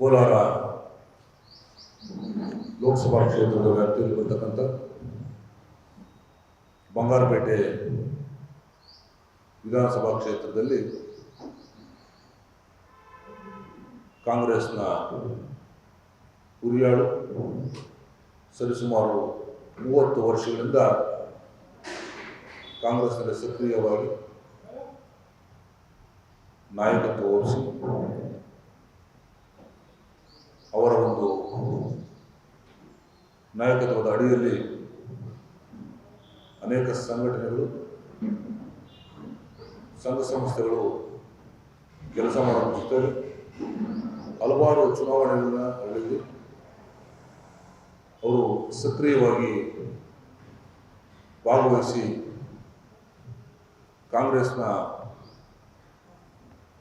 ಕೋಲಾರ ಲೋಕಸಭಾ ಕ್ಷೇತ್ರದ ವ್ಯಾಪ್ತಿಯಲ್ಲಿ ಬರ್ತಕ್ಕಂಥ ಬಂಗಾರಪೇಟೆ ವಿಧಾನಸಭಾ ಕ್ಷೇತ್ರದಲ್ಲಿ ಕಾಂಗ್ರೆಸ್ನ ಹುರಿಯಾಳು ಸರಿಸುಮಾರು ಮೂವತ್ತು ವರ್ಷಗಳಿಂದ ಕಾಂಗ್ರೆಸ್ನಲ್ಲಿ ಸಕ್ರಿಯವಾಗಿ ನಾಯಕತ್ವ ವಹಿಸಿ ಅವರ ಒಂದು ನಾಯಕತ್ವದ ಅಡಿಯಲ್ಲಿ ಅನೇಕ ಸಂಘಟನೆಗಳು, ಸಂಘ ಸಂಸ್ಥೆಗಳು ಕೆಲಸ ಮಾಡುತ್ತವೆ ಹಲವಾರು ಚುನಾವಣೆಗಳಲ್ಲಿ ಅವರು ಸಕ್ರಿಯವಾಗಿ ಭಾಗವಹಿಸಿ ಕಾಂಗ್ರೆಸ್ನ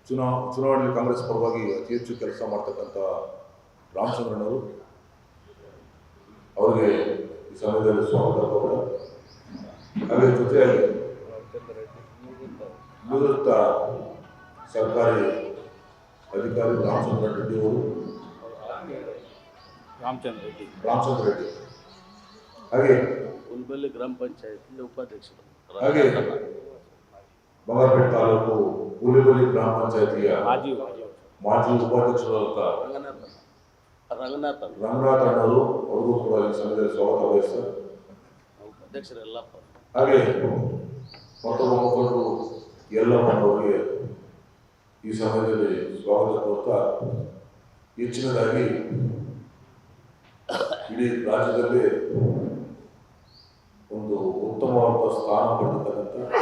ಚುನಾವ ಚುನಾವಣೆಯಲ್ಲಿ ಕಾಂಗ್ರೆಸ್ ಪರವಾಗಿ ಅತಿ ಹೆಚ್ಚು ಕೆಲಸ ಮಾಡ್ತಕ್ಕಂಥ ರಾಮಚಂದ್ರನವರು ಅವರಿಗೆ ಈ ಸಮಯದಲ್ಲಿ ಸ್ವಾಗತ ಅವರ ಹಾಗೆ ಜೊತೆಯಾಗಿ ನಿವೃತ್ತ ಸರ್ಕಾರಿ ಅಧಿಕಾರಿ ರಾಮಚಂದ್ರ ರೆಡ್ಡಿ ಅವರು ರಾಮಚಂದ್ರ ರೆಡ್ಡಿ. ರಾಮಚಂದ್ರ ರೆಡ್ಡಿ. ಹಾಗೆ ಉಲ್ಬಳ್ಳಿ ಗ್ರಾಮ ಪಂಚಾಯತ್ ಉಪಾಧ್ಯಕ್ಷರು. ಹಾಗೆ ಬಂಗಾರಪೇಟೆ ತಾಲೂಕು ಗ್ರಾಮ ಪಂಚಾಯತಿಯ ಮಾಜಿ ಮಾಜಿ ರಂಗನಾಥ ರಂಗನಾಥ ಅಣ್ಣವರು ಅವ್ರಿಗೂ ಕೂಡ ಈ ಸಮಯದಲ್ಲಿ ಸ್ವಾಗತ ವಹಿಸ್ತಾರೆ. ಅಧ್ಯಕ್ಷರೆಲ್ಲಪ್ಪ ಹಾಗೆ ಮತ್ತೊಬ್ಬ ಮುಖಂಡರು ಯಲ್ಲಮ್ಮನವರಿಗೆ ಈ ಸಮಯದಲ್ಲಿ ಸ್ವಾಗತ ಕೊಡ್ತಾ ಹೆಚ್ಚಿನದಾಗಿ ಇಡೀ ರಾಜ್ಯದಲ್ಲಿ ಒಂದು ಉತ್ತಮವಾದ ಸ್ಥಾನ ಪಡೆದಿರ್ತಕ್ಕಂಥ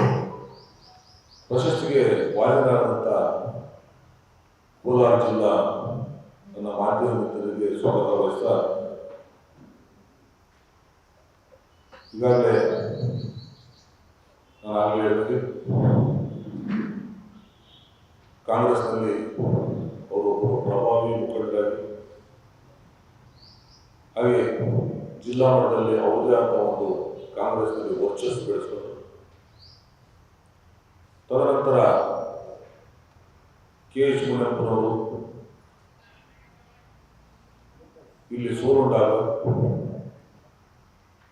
ಪ್ರಶಸ್ತಿಗೆ ವಾಯುದಾರರಂಥ ಕೋಲಾರ ಜಿಲ್ಲಾ ನನ್ನ ಮಾಧ್ಯಮ ಮಿತ್ರರಿಗೆ ಸ್ವಾಗತ ವಹಿಸ್ತಾ ಈಗಾಗಲೇ ನಾನು ಆಗಲೇ ಕಾಂಗ್ರೆಸ್ನಲ್ಲಿ ಅವರು ಪ್ರಭಾವಿ ಮುಖಂಡರಾಗಿ ಹಾಗೆ ಜಿಲ್ಲಾ ಮಟ್ಟದಲ್ಲಿ ಅವರದೇ ಆದ ಒಂದು ಕಾಂಗ್ರೆಸ್ನಲ್ಲಿ ವರ್ಚಸ್ಸು ಬೆಳೆಸ್ಕೊಂಡು, ತದನಂತರ ಕೆ ಎಚ್ ಮುನಿಯಪ್ಪನವರು ಇಲ್ಲಿ ಸೋಲುಂಡಾಗ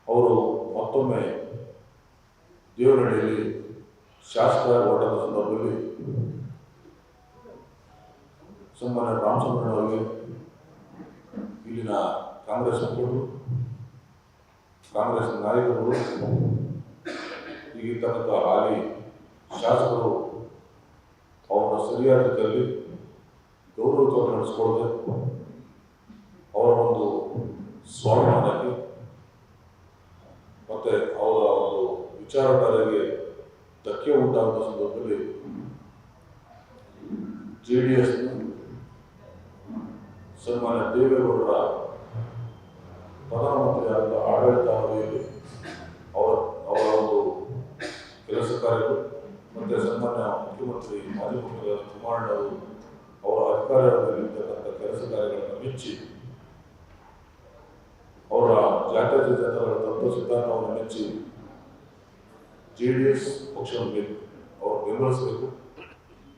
ಅವರು ಮತ್ತೊಮ್ಮೆ ದೇವರಡಿಯಲ್ಲಿ ಶಾಸಕ ಓಟದ ಸಂದರ್ಭದಲ್ಲಿ ಸನ್ಮಾನ್ಯ ರಾಮಚಂದ್ರನವರಿಗೆ ಇಲ್ಲಿನ ಕಾಂಗ್ರೆಸ್ ಮುಖಂಡರು, ಕಾಂಗ್ರೆಸ್ ನಾಯಕರು ಈಗಿರ್ತಕ್ಕಂಥ ಹಾಲಿ ಶಾಸಕರು ಅವರ ಸರಿಯಾದ ರೀತಿಯಲ್ಲಿ ಗೌರವತ್ವ ನಡೆಸ್ಕೊಳ್ಳದೆ ಅವರ ಒಂದು ಸ್ವಾಭಿಮಾನಕ್ಕೆ ಮತ್ತೆ ಅವರ ಒಂದು ವಿಚಾರಧಾರೆಗೆ ಧಕ್ಕೆ ಉಂಟಾದ ಸಂದರ್ಭದಲ್ಲಿ ಜೆ ಡಿ ಎಸ್ ಸನ್ಮಾನ್ಯ ದೇವೇಗೌಡರ ಪ್ರಧಾನಮಂತ್ರಿಯಾದ ಆಡಳಿತಾವಧಿಯಲ್ಲಿ ಅವರ ಅವರ ಒಂದು ಕೆಲಸ ಕಾರ್ಯಗಳು ಮತ್ತೆ ಸನ್ಮಾನ್ಯ ಮುಖ್ಯಮಂತ್ರಿ ಮಾಜಿ ಮುಖ್ಯಮಂತ್ರಿ ಕುಮಾರಣ್ಣವರು ಅವರ ಅಧಿಕಾರದಲ್ಲಿರ್ತಕ್ಕಂಥ ಕೆಲಸ ಕಾರ್ಯಗಳನ್ನು ಮೆಚ್ಚಿ ಅವರ ಜಾತ್ಯತೀತ ಅವರ ತತ್ವ ಸಿದ್ಧಾಂತವನ್ನು ಮೆಚ್ಚಿ ಜೆ ಡಿ ಎಸ್ ಪಕ್ಷವನ್ನು ಅವರು ಬೆಂಬಲಿಸಬೇಕು.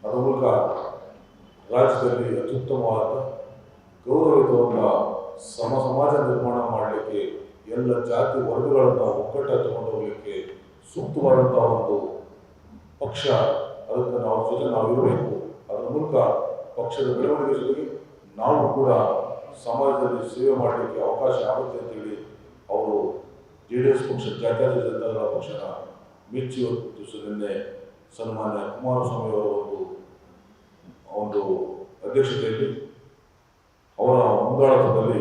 ಅದರ ಮೂಲಕ ರಾಜ್ಯದಲ್ಲಿ ಅತ್ಯುತ್ತಮವಾದ ಗೌರವಯುತವಾದ ಸಮ ಸಮಾಜ ನಿರ್ಮಾಣ ಮಾಡಲಿಕ್ಕೆ ಎಲ್ಲ ಜಾತಿ ವರ್ಗಗಳನ್ನು ಒಕ್ಕಟ್ಟ ತಗೊಂಡು ಹೋಗಲಿಕ್ಕೆ ಸೂಕ್ತವಾದಂತಹ ಒಂದು ಪಕ್ಷ ಅದಕ್ಕೆ ನಾವು ಜೊತೆ ನಾವು ಇರಬೇಕು. ಅದರ ಮೂಲಕ ಪಕ್ಷದ ಬೆಳವಣಿಗೆ ಜೊತೆಗೆ ನಾವು ಕೂಡ ಸಮಾಜದಲ್ಲಿ ಸೇವೆ ಮಾಡಲಿಕ್ಕೆ ಅವಕಾಶ ಆಗುತ್ತೆ ಅಂತೇಳಿ ಅವರು ಜೆ ಡಿ ಎಸ್ ಪಕ್ಷ ಜಾತ್ಯತೀತ ಜನತಾದಳ ಪಕ್ಷನ ಮೆಚ್ಚಿ ದಿವಸ ನಿನ್ನೆ ಸನ್ಮಾನ್ಯ ಕುಮಾರಸ್ವಾಮಿ ಅವರ ಒಂದು ಒಂದು ಅಧ್ಯಕ್ಷತೆಯಲ್ಲಿ ಅವರ ಮುಂದಾಳತ್ವದಲ್ಲಿ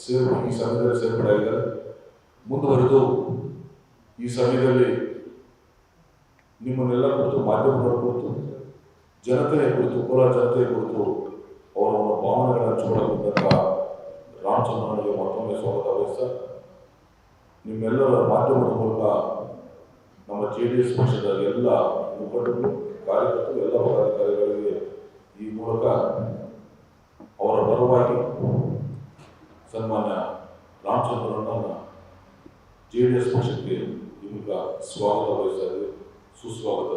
ಸೇರಿ, ಈ ಸಮಯದಲ್ಲಿ ಸೇರ್ಪಡೆಯಾಗಿದ್ದಾರೆ. ಮುಂದುವರೆದು ಈ ಸಮಯದಲ್ಲಿ ನಿಮ್ಮನ್ನೆಲ್ಲ ಕುರಿತು ಮಾಧ್ಯಮಗಳ ಕುರಿತು, ಜನತೆಯ ಕುರಿತು, ಕೋಲಾರ ಜನತೆಯ ಕುರಿತು ಅವರ ಭಾವನೆಗಳನ್ನು ಹಂಚಿಕೊಳ್ಳಬೇಕಂತ ರಾಮಚಂದ್ರನಿಗೆ ಮತ್ತೊಮ್ಮೆ ಸ್ವಾಗತ ವಹಿಸ್ತಾ ನಿಮ್ಮೆಲ್ಲರ ಮಾಧ್ಯಮದ ಮೂಲಕ ನಮ್ಮ ಜೆ ಡಿ ಎಸ್ ಪಕ್ಷದ ಎಲ್ಲ ಮುಖಂಡರು, ಕಾರ್ಯಕರ್ತರು, ಎಲ್ಲ ಪದಾಧಿಕಾರಿಗಳಿಗೆ ಈ ಮೂಲಕ ಅವರ ಪರವಾಗಿ ಸನ್ಮಾನ್ಯ ರಾಮಚಂದ್ರನನ್ನ ಜೆ ಡಿ ಎಸ್ ಪಕ್ಷಕ್ಕೆ ಈ ಮೂಲಕ ಸ್ವಾಗತ ವಹಿಸ್ತಾ ಈಗ ಸುಸ್ವಾಗತ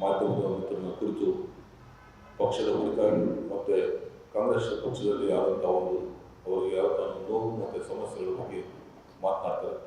ಮಾಧ್ಯಮದ ರಾಮಚಂದ್ರನವರು ಪಕ್ಷದ ಕುರಿತಾಗಿ ಮತ್ತು ಕಾಂಗ್ರೆಸ್ ಪಕ್ಷದಲ್ಲಿ ಆದಂಥ ಒಂದು ಅವರಿಗೆ ಯಾವ ನೋವು ಮತ್ತು ಸಮಸ್ಯೆಗಳ ಬಗ್ಗೆ ಮಾತನಾಡ್ತಾರೆ.